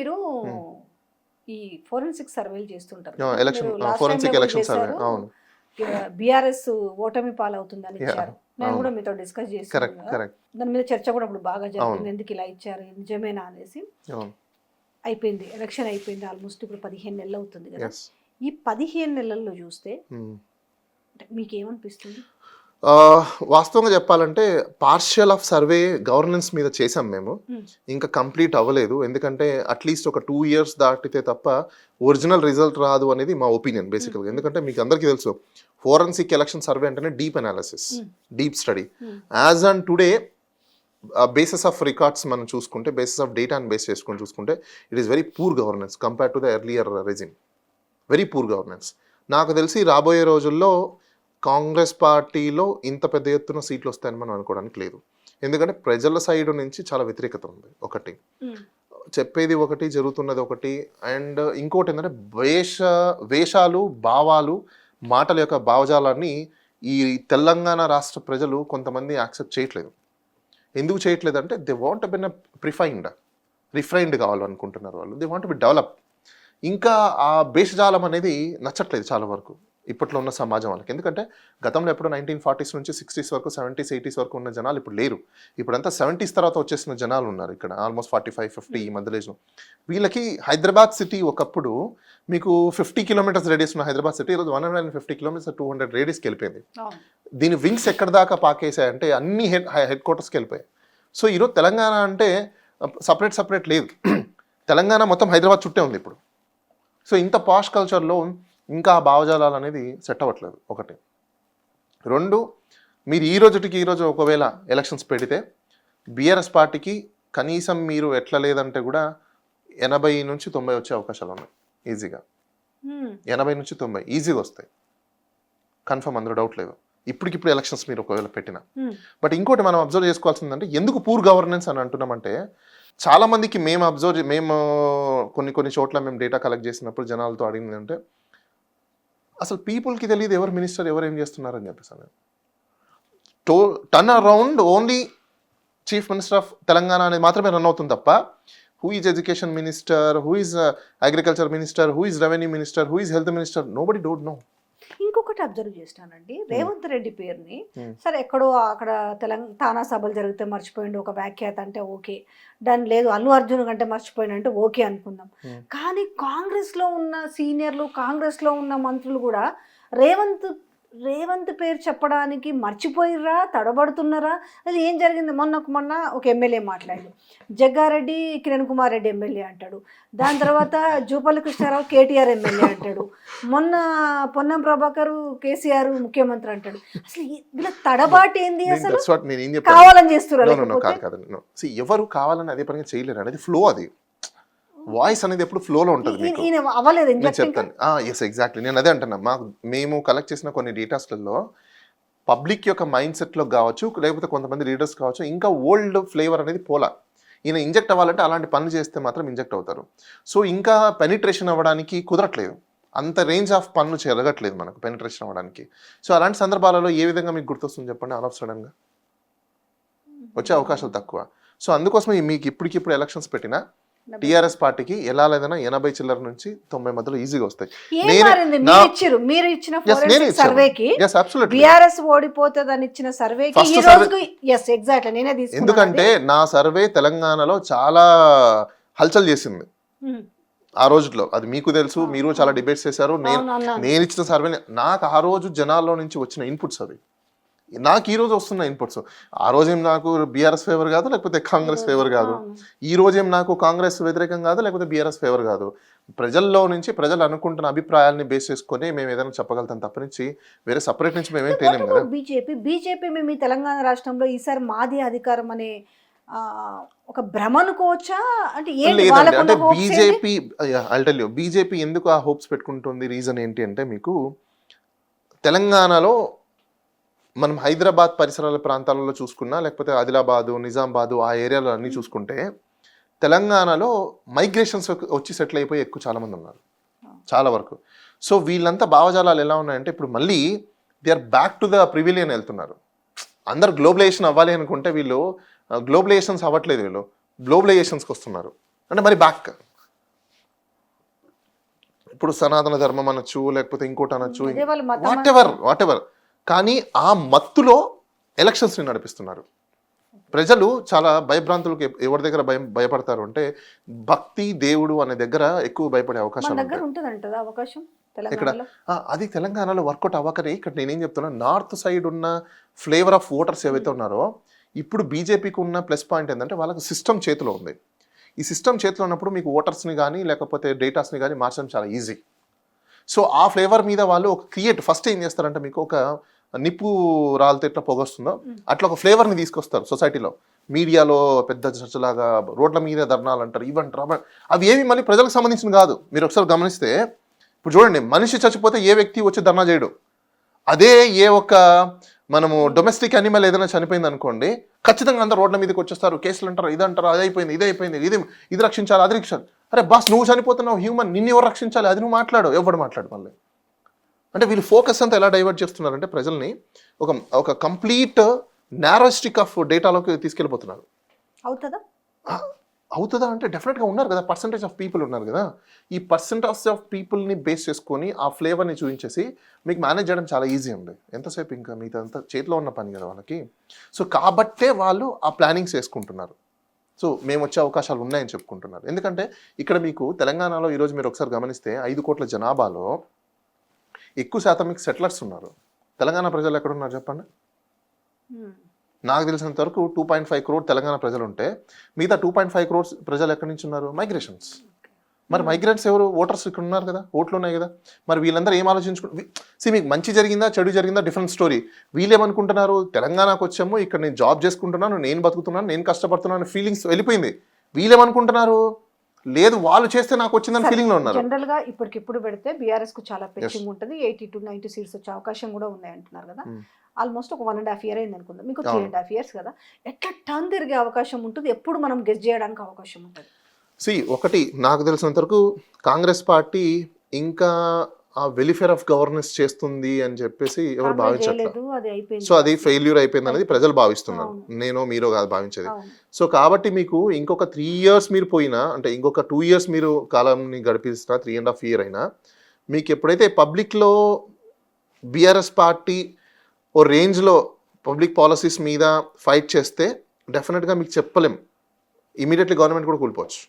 మీరు ఈ ఫోరెన్సిక్ సర్వేలు చేస్తుంటారు. Forensic election survey? అవును. బీఆర్ఎస్ ఓటమి పాలవుతుందని ఇచ్చారు. నేను. కూడా మీతో డిస్కస్ చేస్తాను దాని మీద చర్చ కూడా ఇప్పుడు బాగా జరిగింది. ఎందుకు ఇలా ఇచ్చారు? నిజమేనా అనేసి. అయిపోయింది. ఎలక్షన్ అయిపోయింది. ఆల్మోస్ట్ ఇప్పుడు పదిహేను నెలలు అవుతుంది కదా. ఈ పదిహేను నెలల్లో చూస్తే మీకు ఏమనిపిస్తుంది వాస్తవంగా చెప్పాలంటే పార్షియల్ ఆఫ్ సర్వే గవర్నెన్స్ మీద చేసాం మేము Hmm. ఇంకా కంప్లీట్ అవ్వలేదు ఎందుకంటే అట్లీస్ట్ ఒక టూ ఇయర్స్ దాటితే తప్ప ఒరిజినల్ రిజల్ట్ రాదు అనేది మా ఒపీనియన్ బేసికల్గా Hmm. ఎందుకంటే మీకు అందరికీ తెలుసు ఫోరెన్సిక్ ఎలక్షన్ సర్వే అంటేనే deep analysis. Deep study. As on today basis of records మనం చూసుకుంటే బేసిస్ ఆఫ్ డేటాని బేస్ చేసుకొని చూసుకుంటే it is very poor governance compare to the earlier regime very poor governance నాకు తెలిసి రాబోయే రోజుల్లో కాంగ్రెస్ పార్టీలో ఇంత పెద్ద ఎత్తున సీట్లు వస్తాయని మనం అనుకోవడానికి లేదు. ఎందుకంటే ప్రజల సైడ్ నుంచి చాలా వ్యతిరేకత ఉంది ఒకటి. చెప్పేది ఒకటి జరుగుతున్నది ఒకటి అండ్ ఇంకోటి ఏంటంటే వేష వేషాలు భావాలు మాటల యొక్క భావజాలాన్ని ఈ తెలంగాణ రాష్ట్ర ప్రజలు కొంతమంది యాక్సెప్ట్ చేయట్లేదు. ఎందుకు చేయట్లేదు అంటే దే వాంట్ బిన్ ప్రిఫైన్డ్ రిఫైన్డ్. కావాలనుకుంటున్నారు వాళ్ళు. They want be develop. ఇంకా ఆ భేషజాలం అనేది నచ్చట్లేదు చాలా వరకు. ఇప్పట్లో ఉన్న సమాజం వాళ్ళకి. ఎందుకంటే గతంలో ఎప్పుడు నైన్టీన్ ఫార్టీస్ నుంచి సిక్స్టీస్ వరకు సెవెంటీస్ ఎయిటీస్ వరకు ఉన్న జనాలు ఇప్పుడు లేరు. ఇప్పుడంతా సెవెంటీస్ తర్వాత వచ్చేసిన జనాలు ఉన్నారు ఇక్కడ. ఆల్మోస్ట్ ఫార్టీ ఫైవ్ ఫిఫ్టీ ఈ మధ్యలో వీళ్ళకి హైదరాబాద్ సిటీ ఒకప్పుడు మీకు ఫిఫ్టీ కిలోమీటర్స్ రేడియస్ ఉన్న హైదరాబాద్ సిటీ ఈరోజు one hundred and fifty kilometres two hundred రేడియస్కి వెళ్ళిపోయింది. దీని వింగ్స్ ఎక్కడి దాకా పాకేసాయంటే అన్ని హెడ్ హెడ్ క్వార్టర్స్కి వెళ్ళిపోయాయి. సో ఈరోజు తెలంగాణ అంటే సపరేట్ సపరేట్ లేదు. తెలంగాణ మొత్తం హైదరాబాద్ చుట్టే ఉంది ఇప్పుడు. సో ఇంత పాష్ కల్చర్లో ఇంకా ఆ భావజాలాలు అనేది సెట్ అవ్వట్లేదు ఒకటి. రెండు మీరు ఈ రోజుటికి ఈ రోజు ఒకవేళ ఎలక్షన్స్ పెడితే బీఆర్ఎస్ పార్టీకి కనీసం మీరు ఎట్లా లేదంటే కూడా ఎనభై నుంచి తొంభై వచ్చే అవకాశాలు ఉన్నాయి ఈజీగా. ఎనభై నుంచి తొంభై ఈజీగా వస్తాయి. కన్ఫర్మ్ అందులో డౌట్ లేదు. ఇప్పటికిప్పుడు ఎలక్షన్స్ మీరు ఒకవేళ పెట్టిన. బట్ ఇంకోటి మనం అబ్జర్వ్ చేసుకోవాల్సిందంటే ఎందుకు పూర్ గవర్నెన్స్ అని అంటున్నామంటే చాలా మందికి మేము అబ్జర్వ్ మేము కొన్ని కొన్ని చోట్ల మేము డేటా కలెక్ట్ చేసినప్పుడు జనాలతో అడిగింది అంటే అసలు పీపుల్కి తెలియదు ఎవరు మినిస్టర్ ఎవరు ఏం చేస్తున్నారని చెప్పేసి నేను to turn around only chief minister of Telangana అనేది మాత్రమే రన్ అవుతుంది తప్ప who is education minister who is agriculture minister who is revenue minister who is health minister nobody don't know ఇంకొకటి అబ్జర్వ్ చేస్తానండి రేవంత్ రెడ్డి పేరుని. సరే ఎక్కడో అక్కడ తెలంగాణ సభలు జరిగితే మర్చిపోయిండు ఒక వ్యాఖ్యాత అంటే ఓకే దాని లేదు అల్లు అర్జున్ కంటే మర్చిపోయిన అంటే ఓకే అనుకుందాం. కానీ కాంగ్రెస్లో ఉన్న సీనియర్లు కాంగ్రెస్లో ఉన్న మంత్రులు కూడా రేవంత్ రేవంత్ పేరు చెప్పడానికి మర్చిపోయిర్రా? తడబడుతున్నారా? అది ఏం జరిగింది? మొన్న మొన్న ఒక ఎమ్మెల్యే మాట్లాడాడు. జగ్గారెడ్డి కిరణ్ కుమార్ రెడ్డి ఎమ్మెల్యే అంటాడు. దాని తర్వాత జూపల్లి కృష్ణారావు కేటీఆర్ ఎమ్మెల్యే అంటాడు. మొన్న పొన్నం ప్రభాకర్ కేసీఆర్ ముఖ్యమంత్రి అంటాడు. అసలు వీళ్ళ తడబాటు ఏంది అసలు? కావాలని చేస్తున్నారు ఎవరు కావాలని అదే పనిగా చేయలేరు. అనేది ఫ్లో అది. వాయిస్ అనేది ఎప్పుడు ఫ్లోలో ఉంటుంది నేను చెప్తాను ఎస్ ఎగ్జాక్ట్లీ నేను అదే అంటున్నా. మాకు మేము కలెక్ట్ చేసిన కొన్ని డేటాస్లలో పబ్లిక్ యొక్క మైండ్ సెట్లో కావచ్చు లేకపోతే కొంతమంది లీడర్స్ కావచ్చు ఇంకా ఓల్డ్ ఫ్లేవర్ అనేది పోలా. ఈయన ఇంజెక్ట్ అవ్వాలంటే అలాంటి పనులు చేస్తే మాత్రం ఇంజెక్ట్ అవుతారు. సో ఇంకా పెనిట్రేషన్ అవ్వడానికి కుదరట్లేదు. అంత రేంజ్ ఆఫ్ పనులు జరగట్లేదు మనకు పెనిట్రేషన్ అవ్వడానికి. సో అలాంటి సందర్భాలలో ఏ విధంగా మీకు గుర్తొస్తుంది చెప్పండి ఆల్ ఆఫ్ సడన్గా వచ్చే అవకాశాలు తక్కువ. సో అందుకోసం మీకు ఇప్పటికిప్పుడు ఎలక్షన్స్ పెట్టినా టీఆర్ఎస్ పార్టీకి ఎలా లేదన్నా ఎనభై చిల్లర నుంచి తొంభై మధ్యలో ఈజీగా వస్తాయి. మీరు ఇచ్చిన. సర్వేకి బిఆర్ఎస్ ఓడిపోతుందని ఇచ్చిన సర్వేకి First ఈ survey- రోజుకి ఎస్ ఎగ్జాక్ట్ నేనే తీసుకున్నాను ఎందుకంటే నా సర్వే తెలంగాణలో చాలా హల్చల్ చేసింది. ఉమ్. ఆ రోజుల్లో. అది మీకు తెలుసు మీరు చాలా డిబేట్స్ చేశారు. నేను ఇచ్చిన సర్వే నాకు ఆ రోజు జనాల్లో నుంచి వచ్చిన ఇన్పుట్స్ అవి. నాకు ఈ రోజు వస్తున్న ఇన్పుట్స్ ఆ రోజేం నాకు బీఆర్ఎస్ ఫేవర్ కాదు లేకపోతే కాంగ్రెస్ ఫేవర్ కాదు. ఈ రోజేం నాకు కాంగ్రెస్ వ్యతిరేకం కాదు లేకపోతే బీఆర్ఎస్ ఫేవర్ కాదు. ప్రజల్లో నుంచి ప్రజలు అనుకుంటున్న అభిప్రాయాల్ని బేస్ చేసుకొని మేము ఏదైనా చెప్పగలుగుతాం తప్పనించి వేరే సపరేట్ నుంచి మేమేం తెలియము కదా. బీజేపీ బీజేపీ మేము ఈ తెలంగాణ రాష్ట్రంలో ఈసారి మాది అధికారం అనే ఒక భ్రమ అనుకోవచ్చా? అంటే లేదండి అంటే? బీజేపీ అల్టల్యూ బీజేపీ ఎందుకు ఆ హోప్స్ పెట్టుకుంటుంది? రీజన్ ఏంటి అంటే మీకు తెలంగాణలో మనం హైదరాబాద్ పరిసరాల ప్రాంతాలలో చూసుకున్నా లేకపోతే ఆదిలాబాదు నిజామాబాదు ఆ ఏరియాలో అన్ని చూసుకుంటే తెలంగాణలో మైగ్రేషన్స్ వచ్చి సెటిల్ అయిపోయి ఎక్కువ చాలా మంది ఉన్నారు. చాలా వరకు. సో వీళ్ళంతా భావజాలాలు ఎలా ఉన్నాయంటే ఇప్పుడు మళ్ళీ they are back to the pavilion వెళ్తున్నారు. అందరు గ్లోబలైజేషన్ అవ్వాలి అనుకుంటే వీళ్ళు గ్లోబలైజేషన్స్ అవ్వట్లేదు వీళ్ళు. గ్లోబలైజేషన్స్కి వస్తున్నారు. అంటే మరి బ్యాక్ ఇప్పుడు సనాతన ధర్మం అనొచ్చు లేకపోతే ఇంకోటి అనొచ్చు వాట్ ఎవర్ వాట్ ఎవర్ కానీ ఆ మత్తులో ఎలక్షన్స్ని నడిపిస్తున్నారు. ప్రజలు చాలా భయభ్రాంతులకు ఎవరి దగ్గర భయం భయపడతారు అంటే భక్తి దేవుడు అనే దగ్గర ఎక్కువ భయపడే ఉంటుందంటదా అవకాశం? ఇక్కడ అది తెలంగాణలో వర్కౌట్ అవ్వకనే ఇక్కడ నేనేం చెప్తున్నా నార్త్ సైడ్ ఉన్న ఫ్లేవర్ ఆఫ్ ఓటర్స్ ఏవైతే ఉన్నారో ఇప్పుడు బీజేపీకి ఉన్న ప్లస్ పాయింట్ ఏంటంటే వాళ్ళకి సిస్టమ్ చేతిలో ఉంది. ఈ సిస్టమ్ చేతిలో ఉన్నప్పుడు మీకు ఓటర్స్ని కానీ లేకపోతే డేటాస్ని కానీ మార్చడం చాలా ఈజీ. సో ఆ ఫ్లేవర్ మీద వాళ్ళు ఒక క్రియేట్ ఫస్ట్ ఏం చేస్తారంటే మీకు ఒక నిప్పు రాలితే ఎట్లా పొగొస్తుందో అట్లా ఒక ఫ్లేవర్ని తీసుకొస్తారు సొసైటీలో. మీడియాలో పెద్ద చర్చలాగా రోడ్ల మీద ధర్నాలు అంటారు ఇవంటారు. అవ- అవి ఏవి మళ్ళీ ప్రజలకు సంబంధించిన కాదు. మీరు ఒకసారి గమనిస్తే ఇప్పుడు చూడండి మనిషి చచ్చిపోతే ఏ వ్యక్తి వచ్చి ధర్నా చేయడు? అదే ఏ ఒక్క మనము డొమెస్టిక్ అనిమల్ ఏదైనా చనిపోయింది అనుకోండి ఖచ్చితంగా అందరూ రోడ్ల మీదకి వచ్చేస్తారు కేసులు అంటారు ఇది అంటారు అది అయిపోయింది ఇది అయిపోయింది ఇది ఇది రక్షించాలి అది రక్షించాలి. అరే బాస్ నువ్వు చనిపోతున్నావు హ్యూమన్ నిన్ను ఎవరు రక్షించాలి? అది నువ్వు మాట్లాడు ఎవడు మాట్లాడు మళ్ళీ? అంటే వీళ్ళు ఫోకస్ అంతా ఎలా డైవర్ట్ చేస్తున్నారంటే ప్రజల్ని ఒక ఒక కంప్లీట్ నారోస్టిక్ ఆఫ్ డేటాలోకి తీసుకెళ్ళిపోతున్నారు. అవుతుందా? అవుతుందా అంటే డెఫినెట్గా ఉన్నారు కదా పర్సంటేజ్ ఆఫ్ పీపుల్ ఉన్నారు కదా. ఈ పర్సంటేజ్ ఆఫ్ పీపుల్ని బేస్ చేసుకొని ఆ ఫ్లేవర్ని చూపించేసి మీకు మేనేజ్ చేయడం చాలా ఈజీ ఉంది ఎంతసేపు ఇంకా మీతో అంతా చేతిలో ఉన్న పని కదా వాళ్ళకి. సో కాబట్టే వాళ్ళు ఆ ప్లానింగ్స్ వేసుకుంటున్నారు సో మేము వచ్చే అవకాశాలు ఉన్నాయని చెప్పుకుంటున్నారు. ఎందుకంటే ఇక్కడ మీకు తెలంగాణలో ఈరోజు మీరు ఒకసారి గమనిస్తే ఐదు కోట్ల జనాభాలో ఎక్కువ శాతం మీకు సెటిలర్స్ ఉన్నారు. తెలంగాణ ప్రజలు ఎక్కడ ఉన్నారు చెప్పండి. నాకు తెలిసినంత వరకు two point five crore Telangana ప్రజలు ఉంటే మిగతా టూ పాయింట్ ఫైవ్ క్రోర్స్ ప్రజలు ఎక్కడి నుంచి ఉన్నారు? మైగ్రేషన్స్. మరి మైగ్రెంట్స్ ఎవరు? ఓటర్స్ ఇక్కడ ఉన్నారు కదా. ఓట్లు ఉన్నాయి కదా. మరి వీళ్ళందరూ ఏం ఆలోచించుకుంటారు సి మీకు మంచి జరిగిందా చెడు జరిగిందా? డిఫరెంట్ స్టోరీ వీళ్ళేమనుకుంటున్నారు? తెలంగాణకు వచ్చాము ఇక్కడ నేను జాబ్ చేసుకుంటున్నాను నేను బతుకుతున్నాను నేను కష్టపడుతున్నాను ఫీలింగ్స్ వెళ్ళిపోయింది. వీళ్ళేమనుకుంటున్నారు? లేదు వాళ్ళు చేస్తే నాకు వచ్చిందని ఫీలింగ్లో ఉన్నారు. జనరల్గా ఇప్పటికిప్పుడు పెడితే బీఆర్ఎస్కు చాలా పెంచింగ్ ఉంటుంది ఎయిటీ టు నైన్టీ సీట్స్ వచ్చే అవకాశం కూడా ఉన్నాయి అంటున్నారు కదా. Hmm. ఆల్మోస్ట్ ఒక వన్ అండ్ హాఫ్ ఇయర్ అయింది అనుకుందాం మీకు త్రీ. అండ్ హాఫ్ ఇయర్స్ కదా. ఎట్లా టర్న్ తిరిగే అవకాశం ఉంటుంది? ఎప్పుడు మనం గెస్ చేయడానికి అవకాశం ఉంటుంది? సి ఒకటి నాకు తెలిసినంత వరకు కాంగ్రెస్ పార్టీ ఇంకా ఆ వెలిఫేర్ ఆఫ్ గవర్నెన్స్ చేస్తుంది అని చెప్పేసి ఎవరు భావించట్లేదు అయిపోయింది. సో అది ఫెయిల్యూర్ అయిపోయింది అనేది ప్రజలు భావిస్తున్నారు. నేను మీరు కాదు భావించేది. సో కాబట్టి మీకు ఇంకొక త్రీ ఇయర్స్ మీరు పోయినా అంటే ఇంకొక టూ ఇయర్స్ మీరు కాలంని గడిపిస్తున్నా త్రీ అండ్ హాఫ్ ఇయర్ అయినా మీకు ఎప్పుడైతే పబ్లిక్లో బీఆర్ఎస్ పార్టీ ఓ రేంజ్లో పబ్లిక్ పాలసీస్ మీద ఫైట్ చేస్తే డెఫినెట్గా మీకు చెప్పలేం. ఇమీడియట్లీ గవర్నమెంట్ కూడా కూలిపోవచ్చు.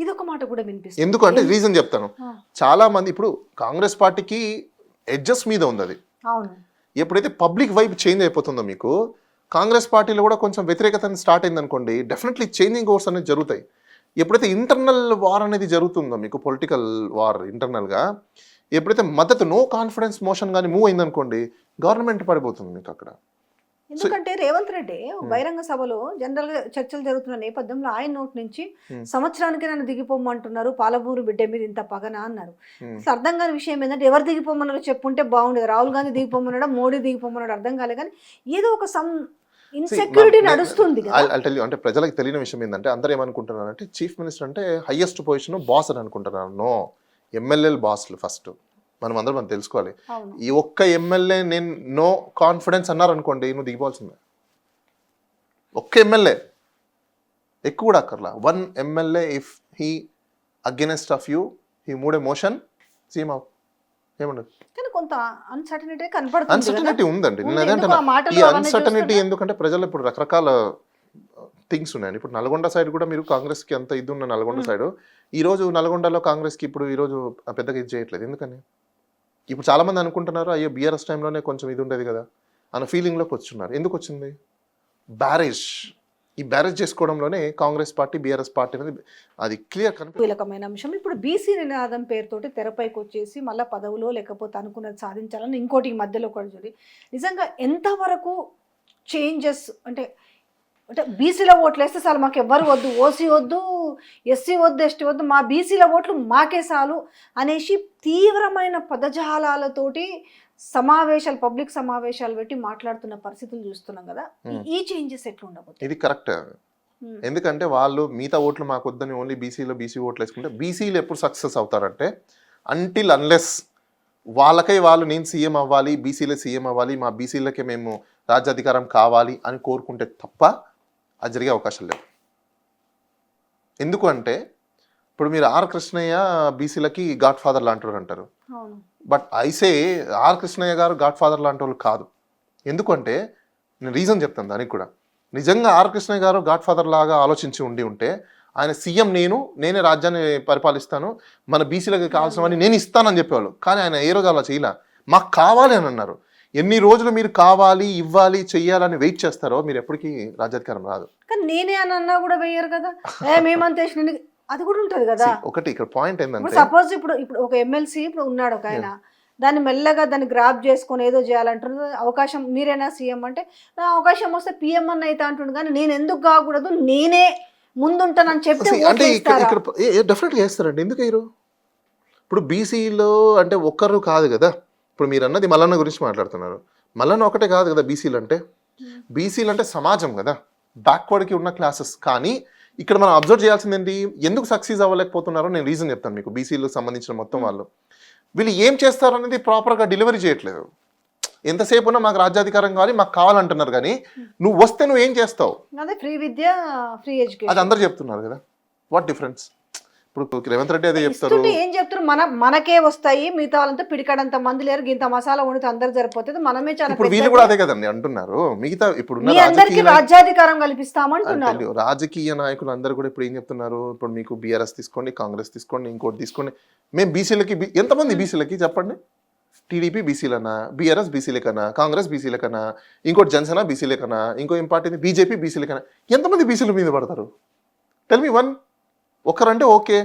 ఇది ఒక మాట కూడా వినిపిస్తుంది. ఎందుకు అంటే రీజన్ చెప్తాను. చాలా మంది ఇప్పుడు కాంగ్రెస్ పార్టీకి ఎడ్జెస్ మీద ఉంది అది అవును. ఎప్పుడైతే పబ్లిక్ వైబ్ చేంజ్ అయిపోతుందో మీకు కాంగ్రెస్ పార్టీలో కూడా కొంచెం వ్యతిరేకత స్టార్ట్ అయింది అనుకోండి డెఫినెట్లీ చేంజింగ్ ఓవర్స్ అనేది జరుగుతాయి. ఎప్పుడైతే ఇంటర్నల్ వార్ అనేది జరుగుతుందో మీకు పొలిటికల్ వార్ ఇంటర్నల్గా ఎప్పుడైతే మద్దతు నో కాన్ఫిడెన్స్ మోషన్ కానీ మూవ్ అయిందనుకోండి గవర్నమెంట్ పడిపోతుంది మీకు అక్కడ. ఎందుకంటే రేవంత్ రెడ్డి బహిరంగ సభలో జనరల్గా చర్చలు జరుగుతున్న నేపథ్యంలో ఆయన నోటి నుంచి. సంవత్సరానికి నన్ను దిగిపోమంటున్నారు పాలమూరు బిడ్డ మీద ఇంత పగన అన్నారు. అర్థం కాని విషయం ఏంటంటే ఎవరు దిగిపోమన్నారో చెప్పుంటే బాగుండేది. రాహుల్ గాంధీ దిగిపోమన్నాడా మోడీ దిగిపోమన్నాడు అర్థం కాలే కానీ ఏదో ఒక సమ్ ఇన్సెక్యూరిటీ నడుస్తుంది అంటే ప్రజలకు తెలియని విషయం ఏంటంటే అందరూ ఏమనుకుంటున్నారు అంటే చీఫ్ మినిస్టర్ అంటే హైయెస్ట్ పొజిషన్ బాస్ అని అనుకుంటున్నారు. నో ఎమ్మెల్యేలు బాస్లు ఫస్ట్ మనం అందరం మనం తెలుసుకోవాలి. ఈ ఒక్క ఎమ్మెల్యే నేను నో కాన్ఫిడెన్స్ అన్నారు అనుకోండి నువ్వు దిగిపోవాల్సిందే. ఒక్క ఎమ్మెల్యే. ఎక్కువ కూడా అక్కర్లా. One MLA if he against of you he moved a motion seem out ఏమండదు. కానీ కొంత అన్సర్టనిటీ కనపడుతుంది కదా. అన్సర్టనిటీ ఉందండి. ఈ అన్సర్టనిటీ? ఎందుకంటే ప్రజలు ఇప్పుడు రకరకాల థింగ్స్ ఉన్నాయండి. ఇప్పుడు నల్గొండ సైడ్ కూడా మీరు కాంగ్రెస్కి అంత ఇది ఉన్న నల్గొండ. సైడ్ ఈ రోజు నల్గొండలో కాంగ్రెస్కి ఇప్పుడు ఈ రోజు పెద్దగా ఇది చేయట్లేదు. ఎందుకని? ఇప్పుడు చాలామంది అనుకుంటున్నారు అయ్యో బీఆర్ఎస్ టైంలోనే కొంచెం ఇది ఉండేది కదా అన్న ఫీలింగ్లోకి వచ్చున్నారు. ఎందుకు వచ్చింది? బ్యారేజ్ ఈ బ్యారేజ్ చేసుకోవడంలోనే కాంగ్రెస్ పార్టీ బీఆర్ఎస్ పార్టీ అనేది అది క్లియర్ కనిపి కీలకమైన అంశం. ఇప్పుడు బీసీ నినాదం పేరుతోటి తెరపైకి వచ్చేసి మళ్ళీ పదవులో లేకపోతే అనుకున్నది సాధించాలని ఇంకోటి ఈ మధ్యలో కూడా చూడి. నిజంగా ఎంతవరకు చేంజెస్ అంటే అంటే బీసీలో ఓట్లు వేస్తే చాలు మాకు ఎవ్వరు వద్దు ఓసీ వద్దు ఎస్సీ వద్దు ఎస్టీ వద్దు మా బీసీల ఓట్లు మాకే చాలు అనేసి తీవ్రమైన పదజాలాలతోటి సమావేశాలు పబ్లిక్ సమావేశాలు పెట్టి మాట్లాడుతున్న పరిస్థితులు చూస్తున్నాం కదా. ఈ- ఈ చేంజెస్ ఎట్లా ఉండబోతుంది ఇది కరెక్ట్. ఎందుకంటే వాళ్ళు మిగతా ఓట్లు మాకు వద్దని ఓన్లీ బీసీలో బీసీ ఓట్లు వేసుకుంటే బీసీలు ఎప్పుడు సక్సెస్ అవుతారంటే అంటిల్ అన్లెస్ వాళ్ళకై వాళ్ళు నేను సీఎం అవ్వాలి బీసీలే సీఎం అవ్వాలి మా బీసీలకే మేము రాజ్యాధికారం కావాలి అని కోరుకుంటే తప్ప అది జరిగే అవకాశం లేవు ఎందుకు అంటే ఇప్పుడు మీరు ఆర్ కృష్ణయ్య బీసీలకి గాడ్ ఫాదర్ లాంటి అంటారు బట్ ఐసే ఆర్ కృష్ణయ్య గారు గాడ్ ఫాదర్ లాంటి వాళ్ళు కాదు. ఎందుకంటే నేను రీజన్ చెప్తాను దానికి కూడా. నిజంగా ఆర్ కృష్ణయ్య గారు గాడ్ ఫాదర్ లాగా ఆలోచించి ఉండి ఉంటే ఆయన సీఎం నేను నేనే రాజ్యాన్ని పరిపాలిస్తాను మన బీసీలకు కావాల్సినవన్నీ నేను ఇస్తానని చెప్పేవాళ్ళు. కానీ ఆయన ఏ రోజు అలా చేయలే. మాకు కావాలి అని అన్నారు. ఎన్ని రోజులు మీరు కావాలి ఇవ్వాలి చెయ్యాలని వెయిట్ చేస్తారో మీరు ఎప్పటికీ రాజ్యాధికారం రాదు. కానీ నేనే అని అన్నా కూడా వేయరు కదా. ఏ మేమంత వేసిన నీకు- అది కూడా ఉంటది కదా. ఒకటి ఇక్కడ పాయింట్ ఏంటంటే సపోజ్ ఇప్పుడు ఇప్పుడు ఒక ఎమ్మెల్సీ ఇప్పుడు ఉన్నాడు ఒక ఆయన. దాన్ని మెల్లగా దాన్ని గ్రాప్ చేసుకొని ఏదో చేయాలంటారు అవకాశం మీరేనా సీఎం అంటే నా అవకాశం వస్తే పిఎం అన్న అయితే అంటుండు. కానీ నేను ఎందుకు కాకూడదు? నేనే ముందుంటానని చెప్తే See, అంటే ఇక్కడ? ఇక్కడ డెఫినెట్గా చేస్తారండి. ఎందుకు ఇప్పుడు బీసీలో అంటే ఒక్కరు కాదు కదా. ఇప్పుడు మీరు అన్నది మల్లన్న గురించి మాట్లాడుతున్నారు. మల్లన్న ఒకటే కాదు కదా బీసీలు అంటే? బీసీలు అంటే సమాజం కదా? బ్యాక్వర్డ్కి ఉన్న క్లాసెస్ కానీ ఇక్కడ మనం అబ్జర్వ్ చేయాల్సింది ఏంటి ఎందుకు సక్సీజ్ అవ్వలేకపోతున్నారో నేను రీజన్ చెప్తాను మీకు. బీసీలకు సంబంధించిన మొత్తం వాళ్ళు. వీళ్ళు ఏం చేస్తారు అనేది ప్రాపర్గా డెలివరీ చేయట్లేదు. ఎంతసేపు ఉన్నా మాకు రాజ్యాధికారం కావాలి మాకు కావాలంటున్నారు కానీ నువ్వు వస్తే నువ్వు ఏం చేస్తావు? ఫ్రీ విద్య ఫ్రీ అది అందరు చెప్తున్నారు కదా. వాట్ డిఫరెన్స్ ఇప్పుడు రేవంత్ రెడ్డి అదే చెప్తారు. ఏం చెప్తారు? మన మనకే వస్తాయి మిగతా వాళ్ళంతా పిడికడంత మంది లేరు ఇంత మసాలా వండితే అందరు సరిపోతుంది మనమే చాలా ఇప్పుడు వీళ్ళు. కూడా అదే కదండి అంటున్నారు. మిగతా అందరికి నాయ- రాజ్యాధికారం కల్పిస్తామంటున్నారు. రాజకీయ నాయకులు అందరూ కూడా ఇప్పుడు ఏం చెప్తున్నారు? ఇప్పుడు మీకు బీఆర్ఎస్ తీసుకోండి కాంగ్రెస్ తీసుకోండి ఇంకోటి తీసుకోండి. మేము బీసీలకి ఎంతమంది బీసీలకి చెప్పండి? టీడీపీ బీసీలనా? బీఆర్ఎస్ బీసీలకనా? కాంగ్రెస్ బీసీలకనా? ఇంకోటి జనసేన బీసీలకనా? ఇంకో ఏం పార్టీ బీజేపీ బీసీలకనా? ఎంతమంది బీసీల మీద పడతారు? టెల్ మీ వన్ ఒకరంటే ఓకే.